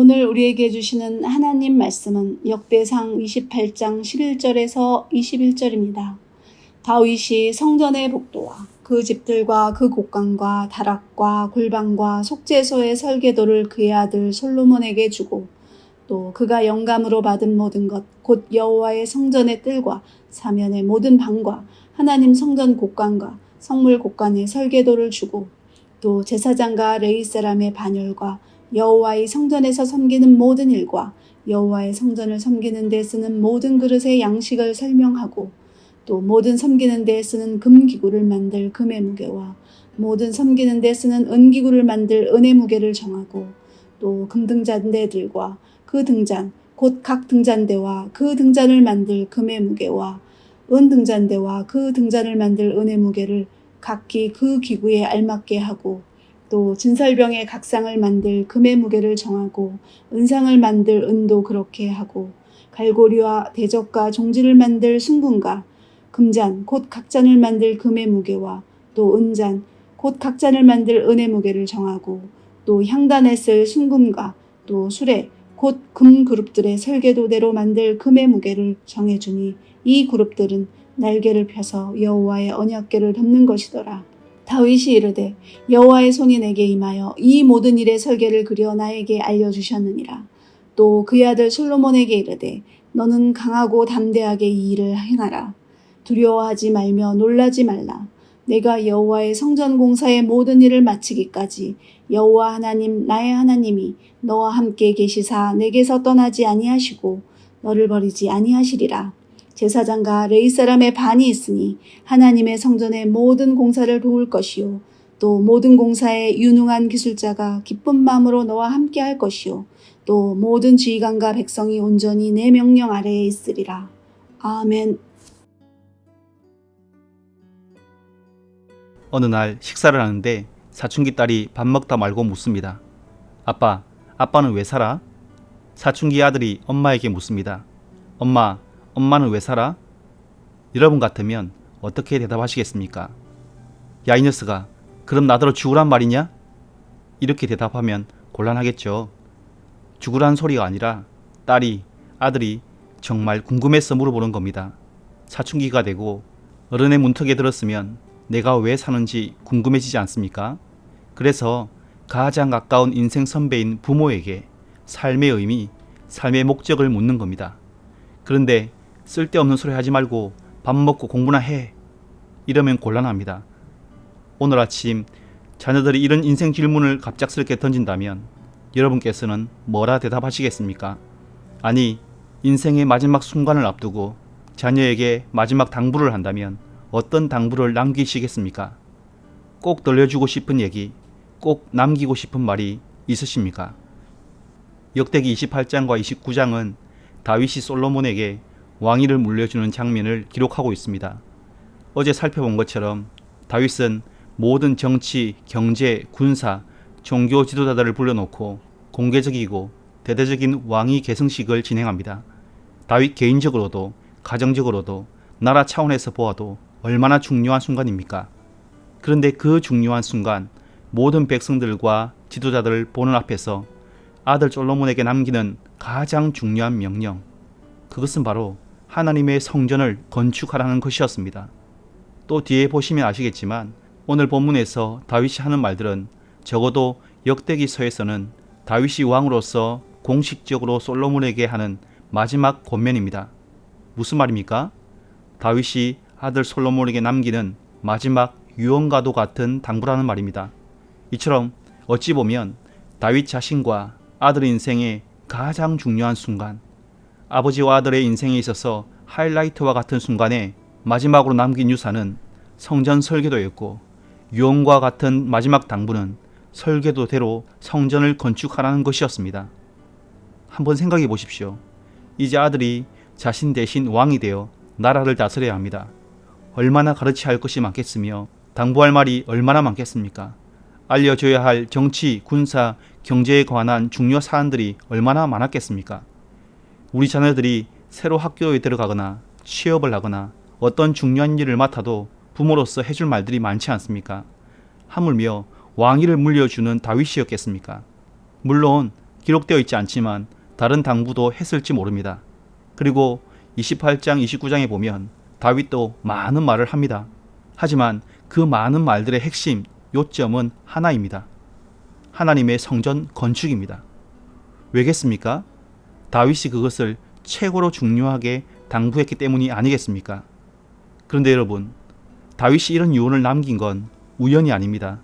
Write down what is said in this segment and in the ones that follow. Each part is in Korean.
오늘 우리에게 주시는 하나님 말씀은 역대상 28장 11절에서 21절입니다. 다윗이 성전의 복도와 그 집들과 그 곡간과 다락과 골방과 속죄소의 설계도를 그의 아들 솔로몬에게 주고 또 그가 영감으로 받은 모든 것 곧 여호와의 성전의 뜰과 사면의 모든 방과 하나님 성전 곡간과 성물 곡간의 설계도를 주고 또 제사장과 레위 사람의 반열과 여호와의 성전에서 섬기는 모든 일과 여호와의 성전을 섬기는 데 쓰는 모든 그릇의 양식을 설명하고 또 모든 섬기는 데 쓰는 금기구를 만들 금의 무게와 모든 섬기는 데 쓰는 은기구를 만들 은의 무게를 정하고 또 금등잔대들과 그 등잔 곧 각 등잔대와 그 등잔을 만들 금의 무게와 은 등잔대와 그 등잔을 만들 은의 무게를 각기 그 기구에 알맞게 하고 또 진설병의 각상을 만들 금의 무게를 정하고 은상을 만들 은도 그렇게 하고 갈고리와 대적과 종지를 만들 순금과 금잔 곧 각잔을 만들 금의 무게와 또 은잔 곧 각잔을 만들 은의 무게를 정하고 또 향단에 쓸 순금과 또 수레 곧 금 그룹들의 설계도대로 만들 금의 무게를 정해주니 이 그룹들은 날개를 펴서 여호와의 언약궤를 덮는 것이더라. 다윗이 이르되 여호와의 손이 내게 임하여 이 모든 일의 설계를 그려 나에게 알려 주셨느니라. 또 그의 아들 솔로몬에게 이르되 너는 강하고 담대하게 이 일을 행하라. 두려워하지 말며 놀라지 말라. 내가 여호와의 성전 공사의 모든 일을 마치기까지 여호와 하나님 나의 하나님이 너와 함께 계시사 내게서 떠나지 아니하시고 너를 버리지 아니하시리라. 제사장과 레이 사람의 반이 있으니 하나님의 성전의 모든 공사를 도울 것이요 또 모든 공사에 유능한 기술자가 기쁜 마음으로 너와 함께 할 것이요 또 모든 지휘관과 백성이 온전히 내 명령 아래에 있으리라. 아멘. 어느 날 식사를 하는데 사춘기 딸이 밥 먹다 말고 묻습니다. 아빠, 아빠는 왜 살아? 사춘기 아들이 엄마에게 묻습니다. 엄마, 엄마는 왜 살아? 여러분 같으면 어떻게 대답하시겠습니까? 야, 이 녀석아, 그럼 나더러 죽으란 말이냐? 이렇게 대답하면 곤란하겠죠. 죽으란 소리가 아니라 딸이, 아들이 정말 궁금해서 물어보는 겁니다. 사춘기가 되고 어른의 문턱에 들었으면 내가 왜 사는지 궁금해지지 않습니까? 그래서 가장 가까운 인생 선배인 부모에게 삶의 의미, 삶의 목적을 묻는 겁니다. 그런데 쓸데없는 소리 하지 말고 밥 먹고 공부나 해. 이러면 곤란합니다. 오늘 아침 자녀들이 이런 인생 질문을 갑작스럽게 던진다면 여러분께서는 뭐라 대답하시겠습니까? 아니, 인생의 마지막 순간을 앞두고 자녀에게 마지막 당부를 한다면 어떤 당부를 남기시겠습니까? 꼭 들려주고 싶은 얘기, 꼭 남기고 싶은 말이 있으십니까? 역대기 28장과 29장은 다윗이 솔로몬에게 왕위를 물려주는 장면을 기록하고 있습니다. 어제 살펴본 것처럼 다윗은 모든 정치, 경제, 군사, 종교 지도자들을 불러놓고 공개적이고 대대적인 왕위 계승식을 진행합니다. 다윗 개인적으로도 가정적으로도 나라 차원에서 보아도 얼마나 중요한 순간입니까? 그런데 그 중요한 순간 모든 백성들과 지도자들을 보는 앞에서 아들 솔로몬에게 남기는 가장 중요한 명령 그것은 바로 하나님의 성전을 건축하라는 것이었습니다. 또 뒤에 보시면 아시겠지만 오늘 본문에서 다윗이 하는 말들은 적어도 역대기서에서는 다윗이 왕으로서 공식적으로 솔로몬에게 하는 마지막 권면입니다. 무슨 말입니까? 다윗이 아들 솔로몬에게 남기는 마지막 유언과도 같은 당부라는 말입니다. 이처럼 어찌 보면 다윗 자신과 아들 인생의 가장 중요한 순간, 아버지와 아들의 인생에 있어서 하이라이트와 같은 순간에 마지막으로 남긴 유산은 성전 설계도였고 유언과 같은 마지막 당부는 설계도대로 성전을 건축하라는 것이었습니다. 한번 생각해 보십시오. 이제 아들이 자신 대신 왕이 되어 나라를 다스려야 합니다. 얼마나 가르쳐야 할 것이 많겠으며 당부할 말이 얼마나 많겠습니까? 알려줘야 할 정치, 군사, 경제에 관한 중요 사안들이 얼마나 많았겠습니까? 우리 자녀들이 새로 학교에 들어가거나 취업을 하거나 어떤 중요한 일을 맡아도 부모로서 해줄 말들이 많지 않습니까? 하물며 왕위를 물려주는 다윗이었겠습니까? 물론 기록되어 있지 않지만 다른 당부도 했을지 모릅니다. 그리고 28장, 29장에 보면 다윗도 많은 말을 합니다. 하지만 그 많은 말들의 핵심, 요점은 하나입니다. 하나님의 성전 건축입니다. 왜겠습니까? 다윗이 그것을 최고로 중요하게 당부했기 때문이 아니겠습니까? 그런데 여러분, 다윗이 이런 유언을 남긴 건 우연이 아닙니다.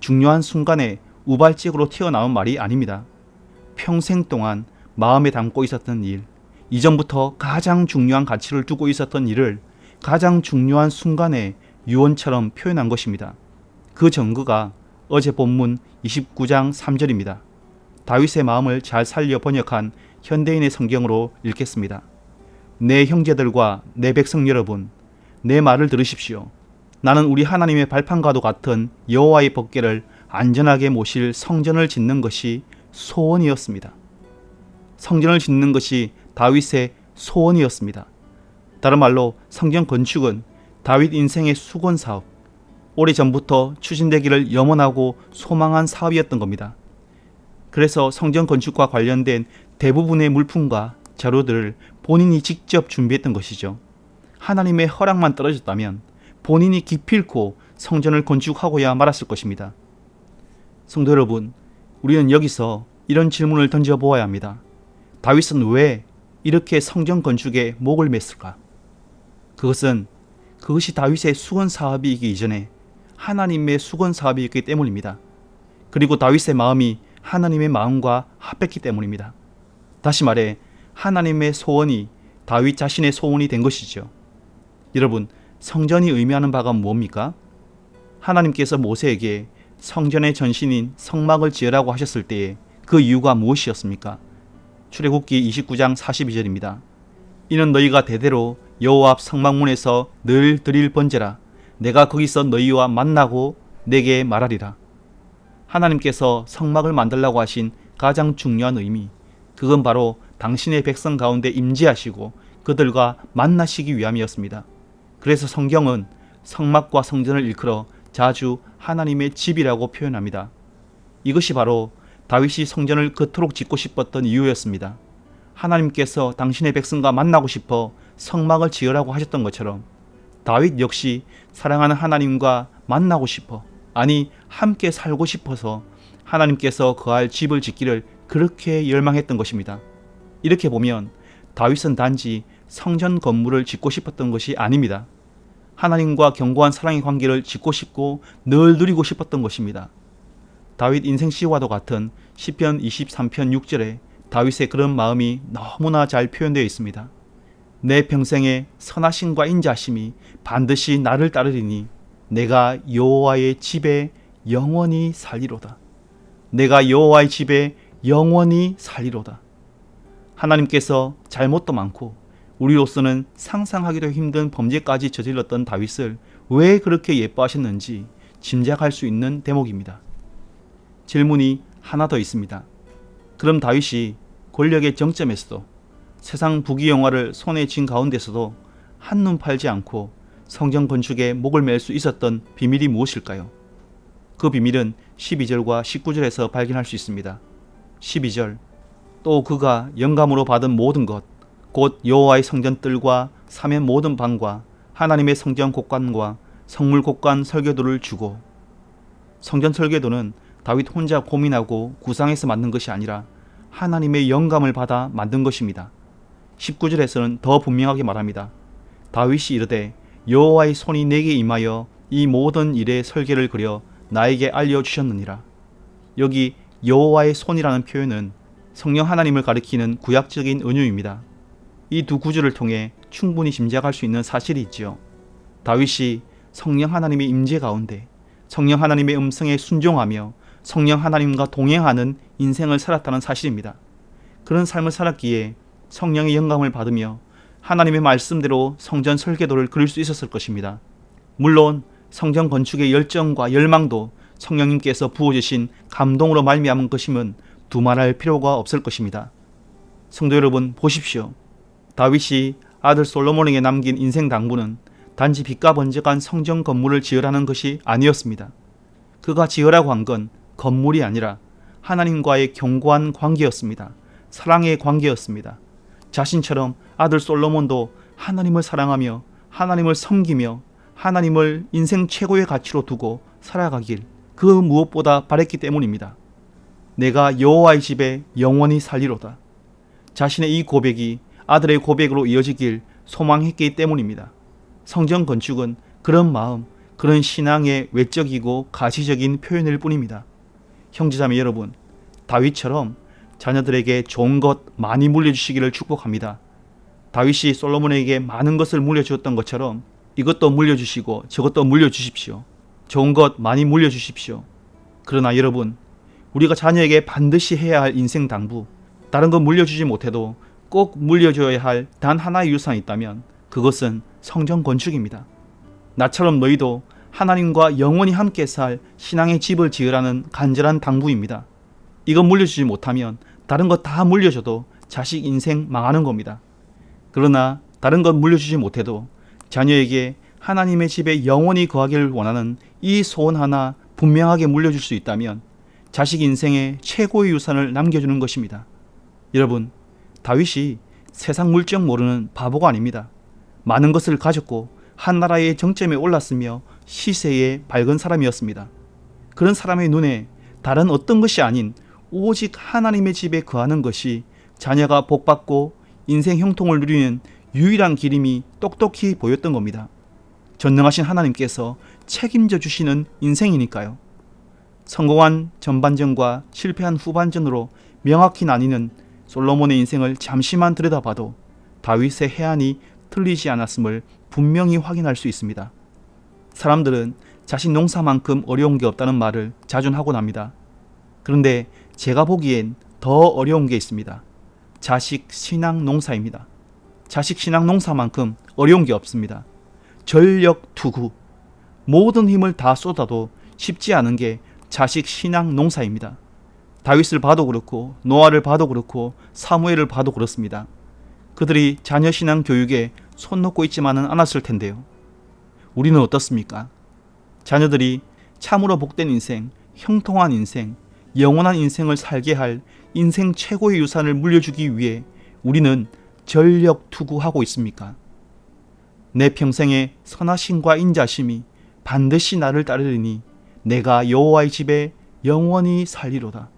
중요한 순간에 우발적으로 튀어나온 말이 아닙니다. 평생 동안 마음에 담고 있었던 일, 이전부터 가장 중요한 가치를 두고 있었던 일을 가장 중요한 순간에 유언처럼 표현한 것입니다. 그 증거가 어제 본문 29장 3절입니다. 다윗의 마음을 잘 살려 번역한 현대인의 성경으로 읽겠습니다. 내 형제들과 내 백성 여러분, 내 말을 들으십시오. 나는 우리 하나님의 발판과도 같은 여호와의 법궤를 안전하게 모실 성전을 짓는 것이 소원이었습니다. 성전을 짓는 것이 다윗의 소원이었습니다. 다른 말로 성전 건축은 다윗 인생의 수건 사업, 오래전부터 추진되기를 염원하고 소망한 사업이었던 겁니다. 그래서 성전 건축과 관련된 대부분의 물품과 자료들을 본인이 직접 준비했던 것이죠. 하나님의 허락만 떨어졌다면 본인이 기필코 성전을 건축하고야 말았을 것입니다. 성도 여러분, 우리는 여기서 이런 질문을 던져 보아야 합니다. 다윗은 왜 이렇게 성전 건축에 목을 맸을까? 그것은 그것이 다윗의 수건 사업이기 이전에 하나님의 수건 사업이었기 때문입니다. 그리고 다윗의 마음이 하나님의 마음과 합했기 때문입니다. 다시 말해 하나님의 소원이 다윗 자신의 소원이 된 것이죠. 여러분, 성전이 의미하는 바가 뭡니까? 하나님께서 모세에게 성전의 전신인 성막을 지으라고 하셨을 때에 그 이유가 무엇이었습니까? 출애굽기 29장 42절입니다. 이는 너희가 대대로 여호와 앞 성막문에서 늘 드릴 번제라 내가 거기서 너희와 만나고 내게 말하리라. 하나님께서 성막을 만들라고 하신 가장 중요한 의미 그건 바로 당신의 백성 가운데 임재하시고 그들과 만나시기 위함이었습니다. 그래서 성경은 성막과 성전을 일컬어 자주 하나님의 집이라고 표현합니다. 이것이 바로 다윗이 성전을 그토록 짓고 싶었던 이유였습니다. 하나님께서 당신의 백성과 만나고 싶어 성막을 지으라고 하셨던 것처럼 다윗 역시 사랑하는 하나님과 만나고 싶어 아니 함께 살고 싶어서 하나님께서 거할 집을 짓기를 그렇게 열망했던 것입니다. 이렇게 보면 다윗은 단지 성전 건물을 짓고 싶었던 것이 아닙니다. 하나님과 견고한 사랑의 관계를 짓고 싶고 늘 누리고 싶었던 것입니다. 다윗 인생 시와도 같은 시편 23편 6절에 다윗의 그런 마음이 너무나 잘 표현되어 있습니다. 내 평생의 선하심과 인자심이 반드시 나를 따르리니 내가 여호와의 집에 영원히 살리로다. 내가 여호와의 집에 영원히 살리로다. 하나님께서 잘못도 많고 우리로서는 상상하기도 힘든 범죄까지 저질렀던 다윗을 왜 그렇게 예뻐하셨는지 짐작할 수 있는 대목입니다. 질문이 하나 더 있습니다. 그럼 다윗이 권력의 정점에서도 세상 부귀영화를 손에 쥔 가운데서도 한눈 팔지 않고 성전 건축에 목을 맬 수 있었던 비밀이 무엇일까요? 그 비밀은 12절과 19절에서 발견할 수 있습니다. 12절 또 그가 영감으로 받은 모든 것 곧 여호와의 성전 뜰과 사면 모든 방과 하나님의 성전 곡관과 성물 곡관 설계도를 주고 성전 설계도는 다윗 혼자 고민하고 구상해서 만든 것이 아니라 하나님의 영감을 받아 만든 것입니다. 19절에서는 더 분명하게 말합니다. 다윗이 이르되 여호와의 손이 내게 임하여 이 모든 일의 설계를 그려 나에게 알려 주셨느니라. 여기 여호와의 손이라는 표현은 성령 하나님을 가리키는 구약적인 은유입니다. 이 두 구절을 통해 충분히 짐작할 수 있는 사실이 있지요. 다윗이 성령 하나님의 임재 가운데 성령 하나님의 음성에 순종하며 성령 하나님과 동행하는 인생을 살았다는 사실입니다. 그런 삶을 살았기에 성령의 영감을 받으며 하나님의 말씀대로 성전 설계도를 그릴 수 있었을 것입니다. 물론 성전 건축의 열정과 열망도 성령님께서 부어주신 감동으로 말미암은 것임은 두말할 필요가 없을 것입니다. 성도 여러분 보십시오. 다윗이 아들 솔로몬에게 남긴 인생 당부는 단지 빛과 번쩍한 성전 건물을 지으라는 것이 아니었습니다. 그가 지으라고 한 건 건물이 아니라 하나님과의 견고한 관계였습니다. 사랑의 관계였습니다. 자신처럼 아들 솔로몬도 하나님을 사랑하며 하나님을 섬기며 하나님을 인생 최고의 가치로 두고 살아가길 그 무엇보다 바랬기 때문입니다. 내가 여호와의 집에 영원히 살리로다. 자신의 이 고백이 아들의 고백으로 이어지길 소망했기 때문입니다. 성전 건축은 그런 마음, 그런 신앙의 외적이고 가시적인 표현일 뿐입니다. 형제자매 여러분, 다윗처럼 자녀들에게 좋은 것 많이 물려주시기를 축복합니다. 다윗이 솔로몬에게 많은 것을 물려주었던 것처럼 이것도 물려주시고 저것도 물려주십시오. 좋은 것 많이 물려주십시오. 그러나 여러분, 우리가 자녀에게 반드시 해야 할 인생 당부, 다른 건 물려주지 못해도 꼭 물려줘야 할 단 하나의 유산이 있다면 그것은 성전 건축입니다. 나처럼 너희도 하나님과 영원히 함께 살 신앙의 집을 지으라는 간절한 당부입니다. 이거 물려주지 못하면 다른 거다 물려줘도 자식 인생 망하는 겁니다. 그러나 다른 것 물려주지 못해도 자녀에게 하나님의 집에 영원히 거하기를 원하는 이 소원 하나 분명하게 물려줄 수 있다면 자식 인생의 최고의 유산을 남겨주는 것입니다. 여러분, 다윗이 세상 물정 모르는 바보가 아닙니다. 많은 것을 가졌고 한 나라의 정점에 올랐으며 시세에 밝은 사람이었습니다. 그런 사람의 눈에 다른 어떤 것이 아닌 오직 하나님의 집에 거하는 것이 자녀가 복받고 인생 형통을 누리는 유일한 길임이 똑똑히 보였던 겁니다. 전능하신 하나님께서 책임져 주시는 인생이니까요. 성공한 전반전과 실패한 후반전으로 명확히 나뉘는 솔로몬의 인생을 잠시만 들여다봐도 다윗의 해안이 틀리지 않았음을 분명히 확인할 수 있습니다. 사람들은 자신 농사만큼 어려운 게 없다는 말을 자주 하곤 합니다. 그런데 제가 보기엔 더 어려운 게 있습니다. 자식 신앙 농사입니다. 자식 신앙 농사만큼 어려운 게 없습니다. 전력 투구. 모든 힘을 다 쏟아도 쉽지 않은 게 자식 신앙 농사입니다. 다윗을 봐도 그렇고 노아를 봐도 그렇고 사무엘을 봐도 그렇습니다. 그들이 자녀 신앙 교육에 손 놓고 있지만은 않았을 텐데요. 우리는 어떻습니까? 자녀들이 참으로 복된 인생, 형통한 인생, 영원한 인생을 살게 할 인생 최고의 유산을 물려주기 위해 우리는 전력 투구하고 있습니까? 내 평생의 선하심과 인자심이 반드시 나를 따르리니 내가 여호와의 집에 영원히 살리로다.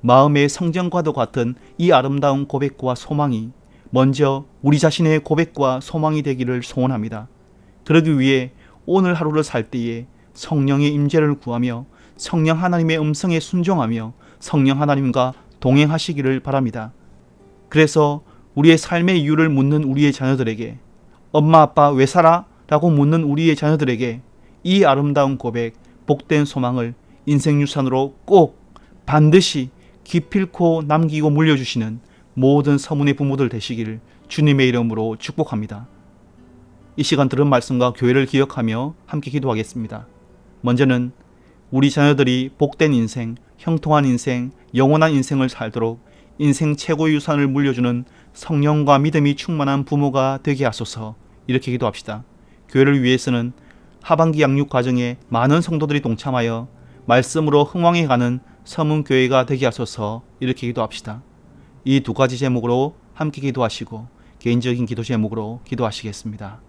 마음의 성전과도 같은 이 아름다운 고백과 소망이 먼저 우리 자신의 고백과 소망이 되기를 소원합니다. 그러기 위해 오늘 하루를 살 때에 성령의 임재를 구하며 성령 하나님의 음성에 순종하며 성령 하나님과 동행하시기를 바랍니다. 그래서 우리의 삶의 이유를 묻는 우리의 자녀들에게 엄마 아빠 왜 살아? 라고 묻는 우리의 자녀들에게 이 아름다운 고백, 복된 소망을 인생 유산으로 꼭 반드시 기필코 남기고 물려주시는 모든 서문의 부모들 되시기를 주님의 이름으로 축복합니다. 이 시간 들은 말씀과 교회를 기억하며 함께 기도하겠습니다. 먼저는 우리 자녀들이 복된 인생, 형통한 인생, 영원한 인생을 살도록 인생 최고의 유산을 물려주는 성령과 믿음이 충만한 부모가 되게 하소서 이렇게 기도합시다. 교회를 위해서는 하반기 양육 과정에 많은 성도들이 동참하여 말씀으로 흥왕해 가는 서문교회가 되게 하소서 이렇게 기도합시다. 이 두 가지 제목으로 함께 기도하시고 개인적인 기도 제목으로 기도하시겠습니다.